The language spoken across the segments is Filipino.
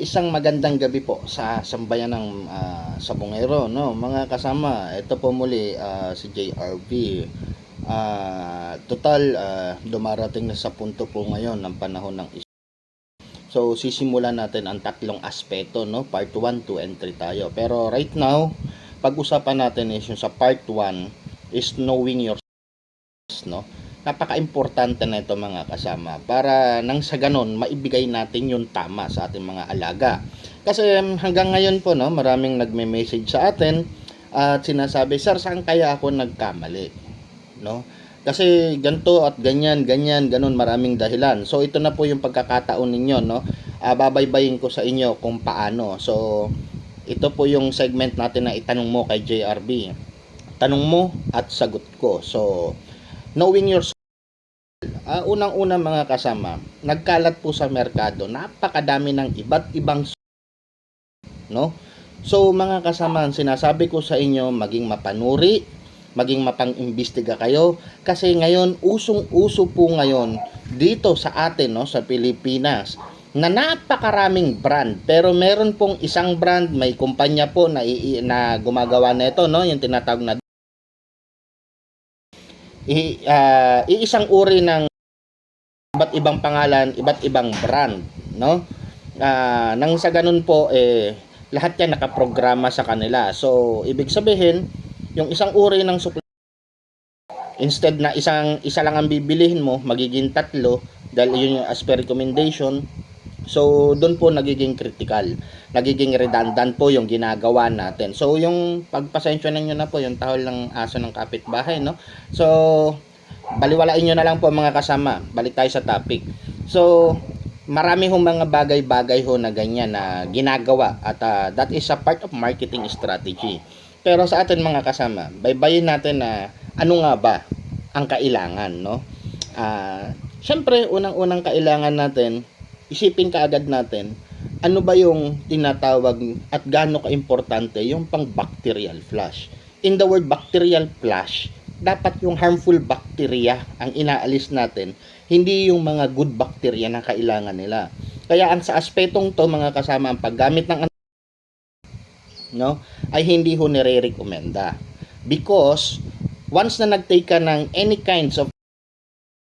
Isang magandang gabi po sa sambayan ng ah, Sabongero, no? Mga kasama, ito po muli ah, si JRV. Ah, total ah, dumarating na sa punto po ngayon ng panahon ng So, sisimulan natin ang tatlong aspeto, no? Part 1, 2, and 3 tayo. Pero right now, pag-usapan natin is yung sa part 1 is knowing your no? Napaka-importante na ito mga kasama para nang sa ganon maibigay natin yung tama sa ating mga alaga. Kasi um, hanggang ngayon po no, maraming nagme-message sa atin at sinasabi, "Sir, saan kaya ako nagkamali?" No? Kasi ganto at ganyan, ganyan, ganun maraming dahilan. So ito na po yung pagkakataon ninyo, no? Ah, babaybayin ko sa inyo kung paano. So ito po yung segment natin na itanong mo kay JRB. Tanong mo at sagot ko. So knowing your Ah, unang-una mga kasama, nagkalat po sa merkado, napakadami ng iba't ibang no? So mga kasama, sinasabi ko sa inyo, maging mapanuri, maging mapang-imbestiga kayo. Kasi ngayon usong-uso po ngayon dito sa atin no sa Pilipinas na napakaraming brand. Pero meron pong isang brand may kumpanya po na, i- na gumagawa nito no yung tinatawag na i, ah, iisang uri ng iba't ibang pangalan, iba't ibang brand, no? Ah, nang sa ganun po eh lahat 'yan nakaprograma sa kanila. So, ibig sabihin, yung isang uri ng supply instead na isang isa lang ang bibilihin mo, magiging tatlo dahil yun yung as per recommendation. So, doon po nagiging critical. Nagiging redundant po yung ginagawa natin. So, yung pagpasensya ninyo na po, yung tahol ng aso ng kapitbahay, no? So, baliwalain nyo na lang po mga kasama. Balik tayo sa topic. So, marami hong mga bagay-bagay ho na ganyan na ginagawa at ah, that is a part of marketing strategy. Pero sa atin mga kasama, baybayin natin na ano nga ba ang kailangan, no? Ah, syempre, unang-unang kailangan natin, isipin kaagad natin, ano ba yung tinatawag at gaano ka-importante yung pang bacterial flush. In the word bacterial flush, dapat yung harmful bacteria ang inaalis natin, hindi yung mga good bacteria na kailangan nila. Kaya ang sa aspetong to mga kasama ang paggamit ng no ay hindi ho nire-recommenda because once na nagtake ka ng any kinds of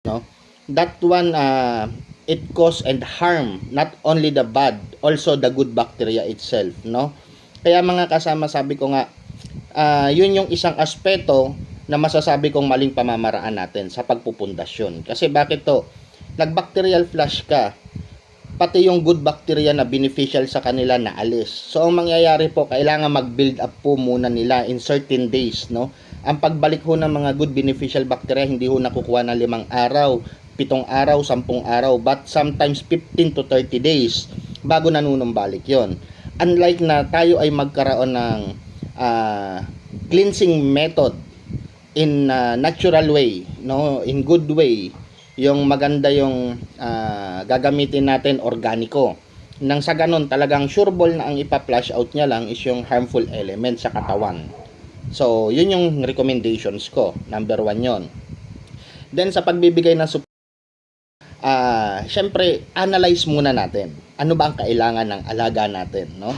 no that one uh, it cause and harm not only the bad also the good bacteria itself no kaya mga kasama sabi ko nga ah, yun yung isang aspeto na masasabi kong maling pamamaraan natin sa pagpupundasyon kasi bakit to nagbacterial flush ka pati yung good bacteria na beneficial sa kanila na alis. So ang mangyayari po, kailangan mag-build up po muna nila in certain days, no? Ang pagbalik ho ng mga good beneficial bacteria hindi ho nakukuha ng limang araw, pitong araw, sampung araw, but sometimes 15 to 30 days bago nanunumbalik yon. Unlike na tayo ay magkaroon ng ah, cleansing method in a natural way, no, in good way, yung maganda yung ah, gagamitin natin organiko. Nang sa ganun, talagang sure ball na ang ipa-flush out niya lang is yung harmful element sa katawan. So, yun yung recommendations ko. Number one yon. Then, sa pagbibigay ng support, ah, syempre, analyze muna natin. Ano ba ang kailangan ng alaga natin, no?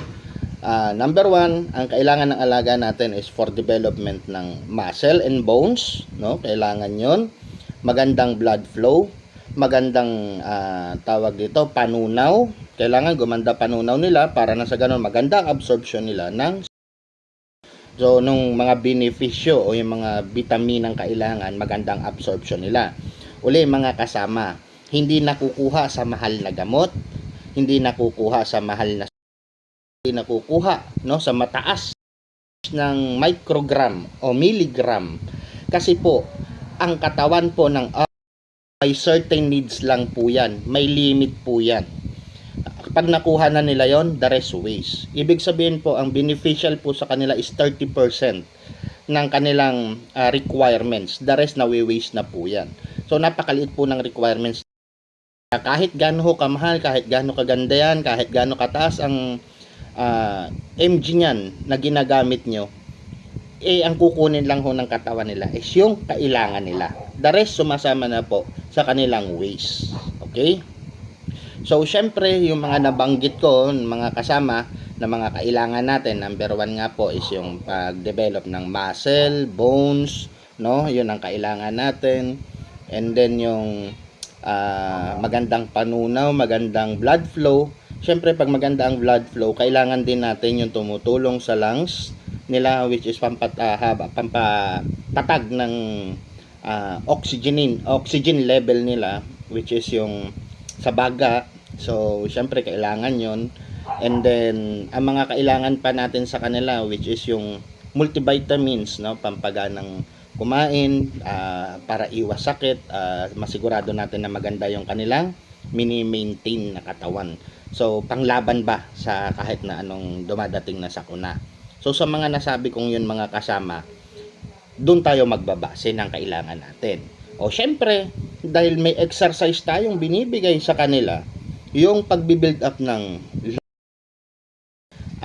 Ah, number one, ang kailangan ng alaga natin is for development ng muscle and bones, no? Kailangan yon magandang blood flow, magandang ah, tawag dito, panunaw. Kailangan gumanda panunaw nila para na sa ganun magandang absorption nila ng So, nung mga benepisyo o yung mga bitaminang kailangan, magandang absorption nila. Uli, mga kasama, hindi nakukuha sa mahal na gamot, hindi nakukuha sa mahal na nakukuha no, sa mataas ng microgram o milligram. Kasi po, ang katawan po ng may certain needs lang po yan. May limit po yan. Pag nakuha na nila yon the rest waste. Ibig sabihin po, ang beneficial po sa kanila is 30% ng kanilang ah, requirements. The rest na waste na po yan. So, napakaliit po ng requirements. Kahit gaano kamahal, kahit gaano kaganda yan, kahit gaano kataas ang ah, MG niyan na ginagamit nyo, eh ang kukunin lang ho ng katawan nila is yung kailangan nila. The rest sumasama na po sa kanilang waste. Okay? So, syempre, yung mga nabanggit ko, mga kasama, na mga kailangan natin, number one nga po is yung pag-develop ng muscle, bones, no? Yun ang kailangan natin. And then yung ah, magandang panunaw, magandang blood flow. Syempre, pag maganda ang blood flow, kailangan din natin yung tumutulong sa lungs nila which is pampat, ah, haba, ng ah, oxygen oxygen level nila which is yung sa baga. So, syempre kailangan 'yon. And then ang mga kailangan pa natin sa kanila which is yung multivitamins, no, pampaganang kumain ah, para iwas sakit, ah, masigurado natin na maganda yung kanilang mini-maintain na katawan. So, panglaban ba sa kahit na anong dumadating na sakuna. So, sa mga nasabi kong yun mga kasama, doon tayo magbabase ng kailangan natin. O, syempre, dahil may exercise tayong binibigay sa kanila, yung pagbibuild up ng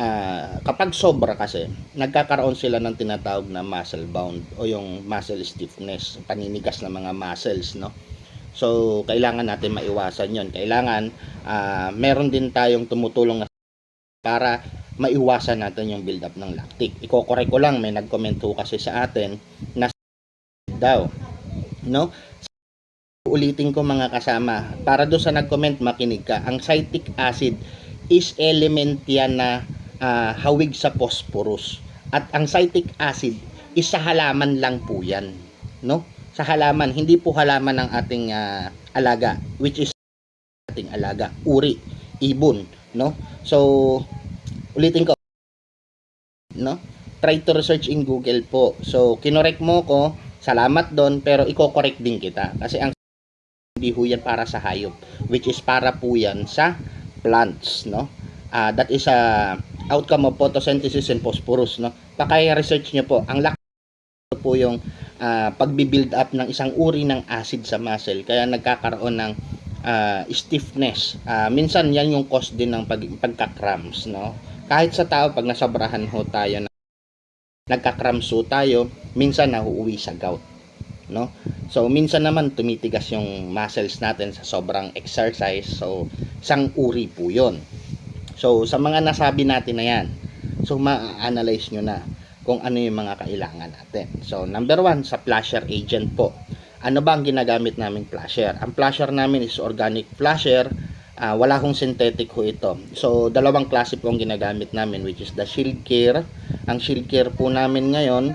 ah, kapag sobra kasi, nagkakaroon sila ng tinatawag na muscle bound o yung muscle stiffness, paninigas ng mga muscles, no? So, kailangan natin maiwasan yon Kailangan, ah, meron din tayong tumutulong na para maiwasan natin yung build up ng lactic. Iko-correct ko lang, may nag-comment ho kasi sa atin na daw, no? Ulitin ko mga kasama, para doon sa nag-comment, makinig ka. Ang citric acid is element yan na ah, hawig sa phosphorus. At ang citric acid is sa halaman lang po yan, no? Sa halaman, hindi po halaman ng ating ah, alaga, which is ating alaga, uri, ibon, no? So, ulitin ko, no? Try to research in Google po. So, kinorek mo ko, salamat doon, pero iko-correct din kita. Kasi ang hindi ho yan para sa hayop, which is para po yan sa plants, no? Ah, that is a outcome of photosynthesis and phosphorus, no? Paki-research nyo po. Ang laki po yung ah, pagbi-build up ng isang uri ng acid sa muscle, kaya nagkakaroon ng ah, stiffness. Ah, minsan yan yung cause din ng pag, pagka-cramps, no? Kahit sa tao, pag nasobrahan ho tayo na nagka-cramps ho tayo, minsan nahuuwi sa gout, no? So, minsan naman tumitigas yung muscles natin sa sobrang exercise. So, isang uri po yun. So, sa mga nasabi natin na yan, so, ma-analyze nyo na kung ano yung mga kailangan natin. So, number one, sa flasher agent po. Ano ba ang ginagamit naming flasher? Ang flasher namin is organic flasher. Ah, wala kong synthetic ho ito. So, dalawang klase po ang ginagamit namin which is the Shield Care. Ang Shield Care po namin ngayon,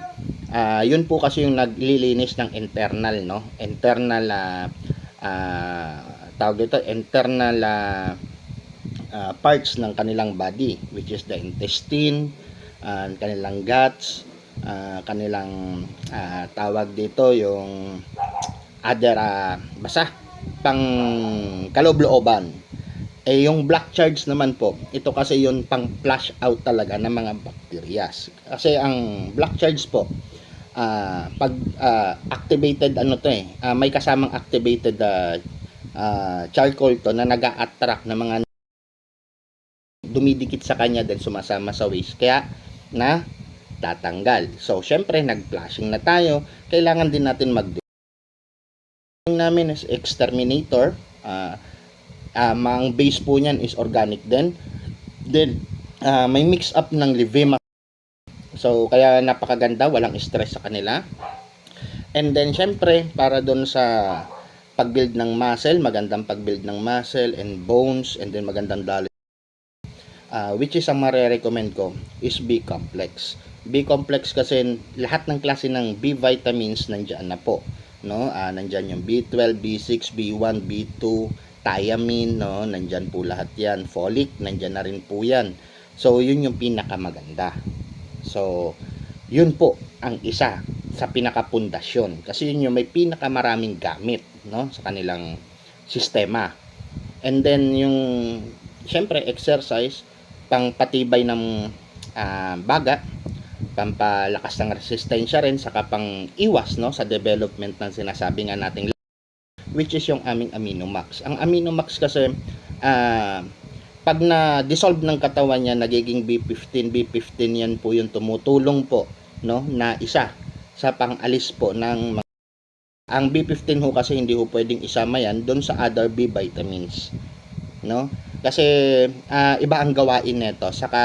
ah, yun po kasi yung naglilinis ng internal, no? Internal, ah, ah, tawag ito, internal ah, ah, parts ng kanilang body which is the intestine, ah, kanilang guts, ah, kanilang ah, tawag dito yung other ah, basta pang kaloob-looban. Eh yung black charge naman po, ito kasi yung pang flush out talaga ng mga bacterias. Kasi ang black charge po, ah, pag ah, activated ano to eh, ah, may kasamang activated ah, ah, charcoal to na nag-a-attract ng mga dumidikit sa kanya then sumasama sa waste. Kaya na tatanggal. So, syempre, nag-flashing na tayo. Kailangan din natin mag namin is exterminator. Ah, ah, ang base po niyan is organic din. Then, ah, may mix up ng Livema. So, kaya napakaganda. Walang stress sa kanila. And then, syempre, para doon sa pag-build ng muscle, magandang pag-build ng muscle and bones, and then magandang dali Ah, which is ang mare-recommend ko is B complex. B complex kasi lahat ng klase ng B vitamins nandiyan na po, no? Ah, nandiyan yung B12, B6, B1, B2, thiamine, no? Nandiyan po lahat 'yan. Folic, nandiyan na rin po 'yan. So, yun yung pinakamaganda. So, yun po ang isa sa pinakapundasyon kasi yun yung may pinakamaraming gamit, no? Sa kanilang sistema. And then yung syempre exercise pang patibay ng ah, baga, pampalakas ng resistensya rin, saka pang iwas no, sa development ng sinasabi nga nating which is yung aming Aminomax. Ang Aminomax kasi ah, pag na-dissolve ng katawan niya, nagiging B15, B15 yan po yung tumutulong po no, na isa sa pang-alis po ng mga ang B15 ho kasi hindi ho pwedeng isama yan doon sa other B vitamins. No? Kasi ah, iba ang gawain nito. Saka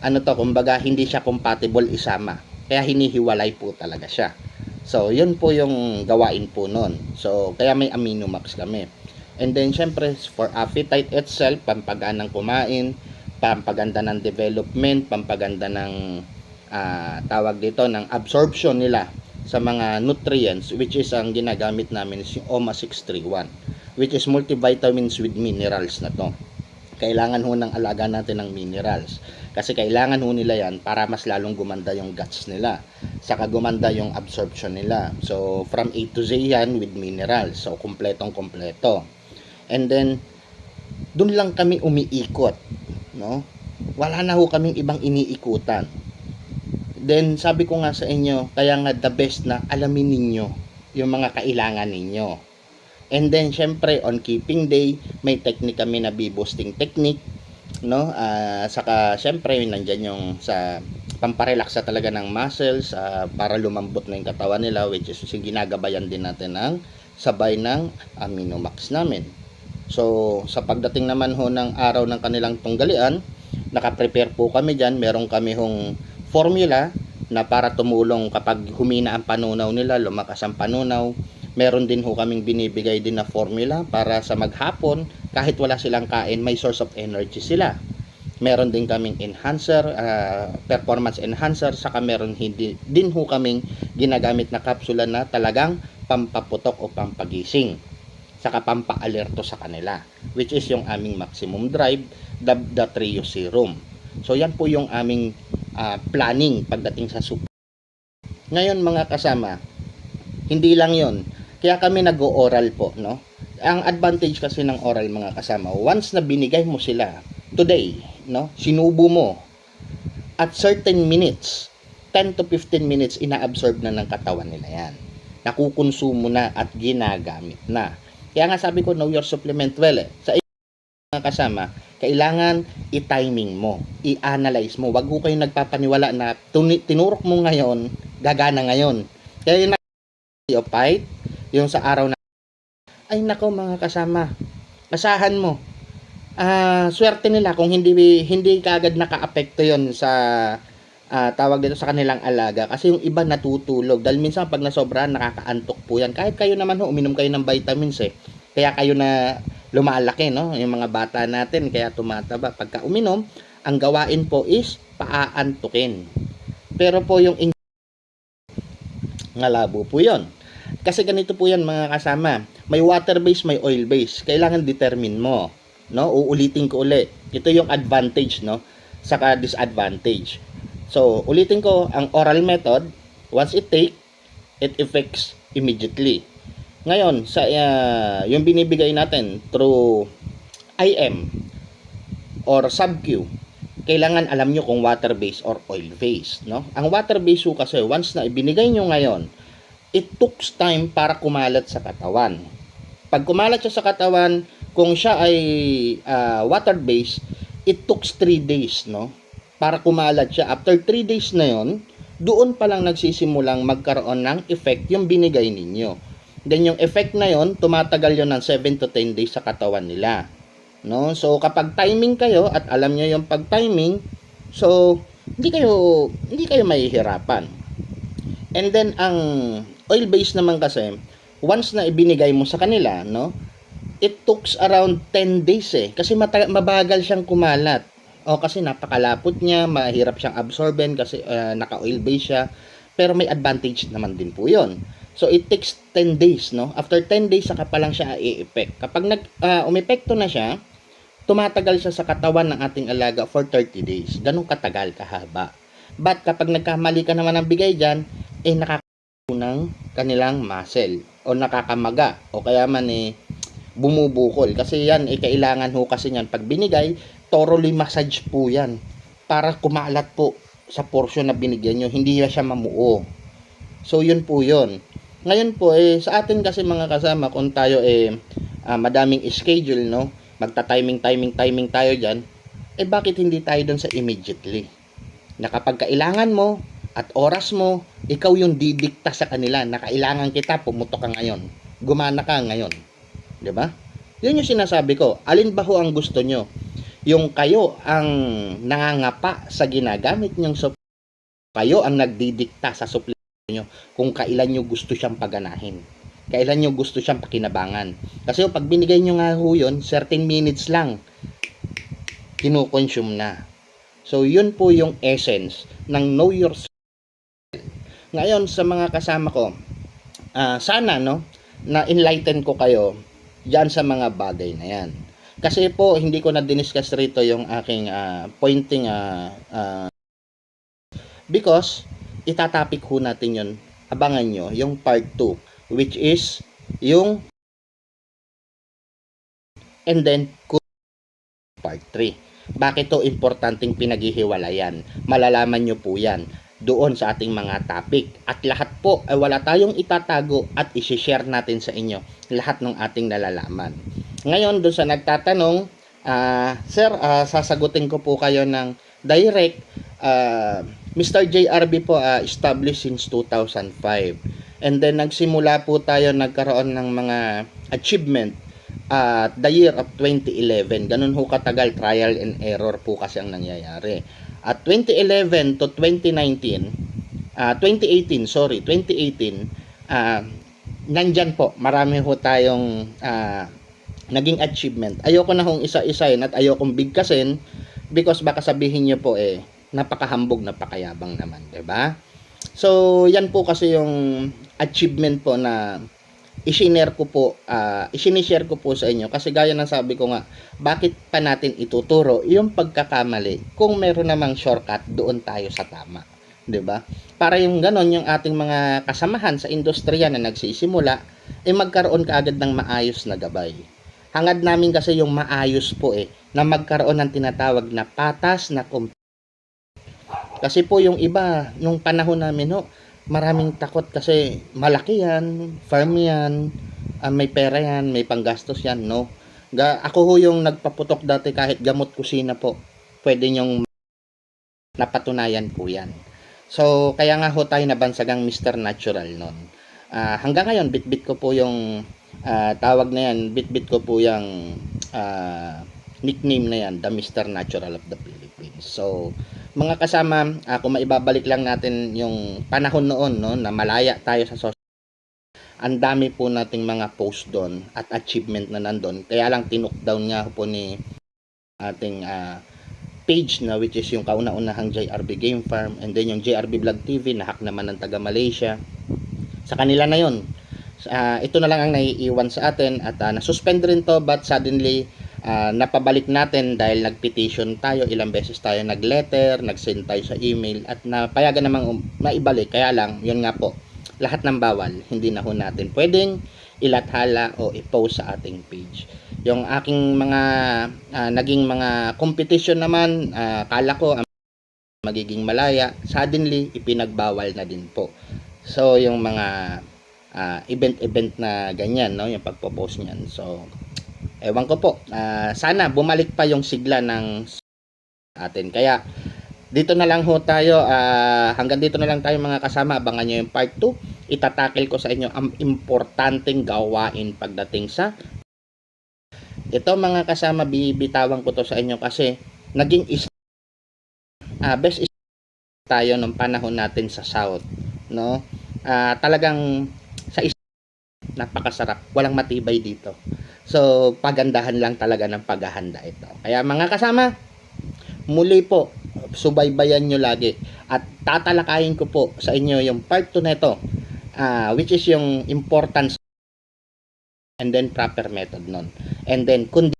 ano to, kumbaga hindi siya compatible isama. Kaya hinihiwalay po talaga siya. So, yun po yung gawain po nun. So, kaya may Aminomax kami. And then, syempre, for appetite itself, pampaganang kumain, pampaganda ng development, pampaganda ng ah, tawag dito, ng absorption nila sa mga nutrients, which is ang ginagamit namin is yung OMA 631, which is multivitamins with minerals na to. Kailangan ho ng alaga natin ng minerals. Kasi kailangan ho nila yan para mas lalong gumanda yung guts nila. Saka gumanda yung absorption nila. So, from A to Z yan with minerals. So, kumpletong kompleto. And then, dun lang kami umiikot. No? Wala na ho kaming ibang iniikutan. Then, sabi ko nga sa inyo, kaya nga the best na alamin ninyo yung mga kailangan ninyo. And then, syempre, on keeping day, may technique kami na bee-boosting technique. No? Ah, saka, syempre, nandyan yung sa pamparelax sa talaga ng muscles ah, para lumambot na yung katawan nila which is yung ginagabayan din natin ng sabay ng Aminomax namin. So, sa pagdating naman ho ng araw ng kanilang tunggalian, naka-prepare po kami dyan. Meron kami hong formula na para tumulong kapag humina ang panunaw nila, lumakas ang panunaw. Meron din ho kaming binibigay din na formula para sa maghapon, kahit wala silang kain, may source of energy sila. Meron din kaming enhancer, ah, performance enhancer, saka meron hindi, din ho kaming ginagamit na kapsula na talagang pampaputok o pampagising saka pampa-alerto sa kanila which is yung aming maximum drive the, the trio serum so yan po yung aming ah, planning pagdating sa super ngayon mga kasama hindi lang yon kaya kami nag-oral po no ang advantage kasi ng oral mga kasama once na binigay mo sila today no sinubo mo at certain minutes 10 to 15 minutes ina-absorb na ng katawan nila yan nakukonsumo na at ginagamit na kaya nga sabi ko, know your supplement well eh. Sa mga kasama, kailangan i-timing mo, i-analyze mo. Wag ko kayo nagpapaniwala na tinurok mo ngayon, gagana ngayon. Kaya yung of fight, yung sa araw na ay nako mga kasama, asahan mo. Ah, swerte nila kung hindi hindi kaagad naka-apekto 'yon sa ah, tawag dito sa kanilang alaga. Kasi yung iba natutulog. Dahil minsan pag nasobrahan nakakaantok po yan. Kahit kayo naman ho uminom kayo ng vitamins eh. Kaya kayo na lumalaki no? Yung mga bata natin kaya tumataba. Pagka uminom ang gawain po is paaantukin pero po yung in- ngalabo po yon kasi ganito po yan mga kasama may water base may oil base kailangan determine mo no uulitin ko uli ito yung advantage no saka disadvantage So, ulitin ko, ang oral method, once it take, it affects immediately. Ngayon, sa uh, yung binibigay natin through IM or sub-Q, kailangan alam nyo kung water-based or oil-based. No? Ang water-based kasi, once na ibinigay nyo ngayon, it took time para kumalat sa katawan. Pag kumalat siya sa katawan, kung siya ay uh, water-based, it took 3 days, no? para kumalat siya. After 3 days na yon, doon pa lang nagsisimulang magkaroon ng effect yung binigay ninyo. Then yung effect na yon, tumatagal yon ng 7 to 10 days sa katawan nila. No? So kapag timing kayo at alam niyo yung pag-timing, so hindi kayo hindi kayo mahihirapan. And then ang oil base naman kasi once na ibinigay mo sa kanila, no? It took around 10 days eh kasi mata- mabagal siyang kumalat. O kasi napakalapot niya, mahirap siyang absorben kasi uh, naka-oil base siya. Pero may advantage naman din po 'yon. So it takes 10 days, no? After 10 days saka pa lang siya i-effect. Kapag nag uh, umepekto na siya, tumatagal siya sa katawan ng ating alaga for 30 days. Ganong katagal kahaba. But kapag nagkamali ka naman ng bigay diyan, eh nakakaroon ng kanilang muscle o nakakamaga o kaya man eh bumubukol. Kasi yan eh kailangan ho kasi yan pag binigay thoroughly massage po yan. Para kumalat po sa portion na binigyan nyo. Hindi na siya mamuo. So yun po yun. Ngayon po eh sa atin kasi mga kasama kung tayo eh ah, madaming schedule no? Magta timing timing timing tayo dyan eh bakit hindi tayo doon sa immediately? Na kapag kailangan mo at oras mo ikaw yung didikta sa kanila na kailangan kita pumutok ka ngayon gumana ka ngayon 'di ba Yun yung sinasabi ko. Alin ba ho ang gusto nyo? Yung kayo ang nangangapa sa ginagamit nyong supply. Kayo ang nagdidikta sa supply nyo kung kailan nyo gusto siyang paganahin. Kailan nyo gusto siyang pakinabangan. Kasi yung pag binigay nyo nga ho yun, certain minutes lang, kinukonsume na. So, yun po yung essence ng know yourself. Ngayon, sa mga kasama ko, ah, sana, no, na enlighten ko kayo dyan sa mga bagay na yan. Kasi po, hindi ko na diniscuss rito yung aking ah, pointing ah, ah, because itatapik ho natin yun, abangan nyo, yung part 2, which is yung and then part 3. Bakit to importanteng pinaghihiwalayan? Malalaman nyo po yan doon sa ating mga topic. At lahat po ay wala tayong itatago at isi-share natin sa inyo lahat ng ating nalalaman. Ngayon, doon sa nagtatanong, ah, Sir, ah, sasagutin ko po kayo ng direct. ah, Mr. JRB po ah, established since 2005. And then nagsimula po tayo nagkaroon ng mga achievement at the year of 2011. Ganun ho katagal trial and error po kasi ang nangyayari. At 2011 to 2019, ah 2018, sorry, 2018, ah nandyan po, marami ho tayong ah, naging achievement. Ayoko na hong isa-isahin at ayokong bigkasin because baka sabihin nyo po eh, napakahambog, napakayabang naman, 'di ba? So, yan po kasi yung achievement po na isinare ko po, ah isinishare ko po sa inyo kasi gaya ng sabi ko nga, bakit pa natin ituturo yung pagkakamali kung meron namang shortcut doon tayo sa tama, 'di ba? Para yung ganon yung ating mga kasamahan sa industriya na nagsisimula ay magkaroon kaagad ng maayos na gabay. Hangad namin kasi yung maayos po eh na magkaroon ng tinatawag na patas na kom- kasi po yung iba nung panahon namin ho, maraming takot kasi malaki yan, farm yan, ah, may pera yan, may panggastos yan, no. Ga, ako ho yung nagpaputok dati kahit gamot kusina po. Pwede nyong napatunayan po yan. So, kaya nga ho tayo nabansagang Mr. Natural nun. Ah, hanggang ngayon, bit-bit ko po yung ah, tawag na yan, bit-bit ko po yung ah, nickname na yan, the Mr. Natural of the Philippines. So, mga kasama, ah, kung maibabalik lang natin yung panahon noon, no, na malaya tayo sa social ang dami po nating mga post doon at achievement na nandun. Kaya lang tinook down nga po ni ating ah, page na which is yung kauna-unahang JRB Game Farm and then yung JRB Vlog TV na hack naman ng taga Malaysia. Sa kanila na yon. Ah, ito na lang ang naiiwan sa atin at ah, nasuspend rin to but suddenly ah, napabalik natin dahil nagpetition tayo, ilang beses tayo nag-letter, nag-send tayo sa email at napayagan namang um, maibalik. Kaya lang, yun nga po, lahat ng bawal, hindi na ho natin pwedeng ilathala o i-post sa ating page. Yung aking mga ah, naging mga competition naman, ah, kala ko ang magiging malaya, suddenly ipinagbawal na din po. So yung mga ah, event-event na ganyan, no, yung pagpo-post niyan. So ewan ko po, ah, sana bumalik pa yung sigla ng atin. Kaya dito na lang ho tayo, ah, hanggang dito na lang tayo mga kasama, abangan nyo yung part 2. Itatakil ko sa inyo ang importanteng gawain pagdating sa ito mga kasama, bibitawan ko to sa inyo kasi naging is ah, best is tayo nung panahon natin sa South, no? Ah, talagang napakasarap, walang matibay dito. So, pagandahan lang talaga ng paghahanda ito. Kaya mga kasama, muli po, subaybayan nyo lagi. At tatalakayin ko po sa inyo yung part 2 nito, ah, which is yung importance and then proper method nun. And then, kundi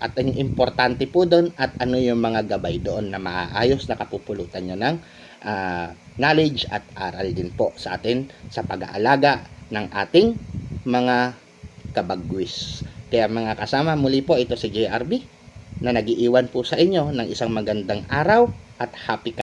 at ang importante po doon at ano yung mga gabay doon na maayos na kapupulutan nyo ng ah, knowledge at aral din po sa atin sa pag-aalaga ng ating mga kabagwis. Kaya mga kasama, muli po ito si JRB na nagiiwan po sa inyo ng isang magandang araw at happy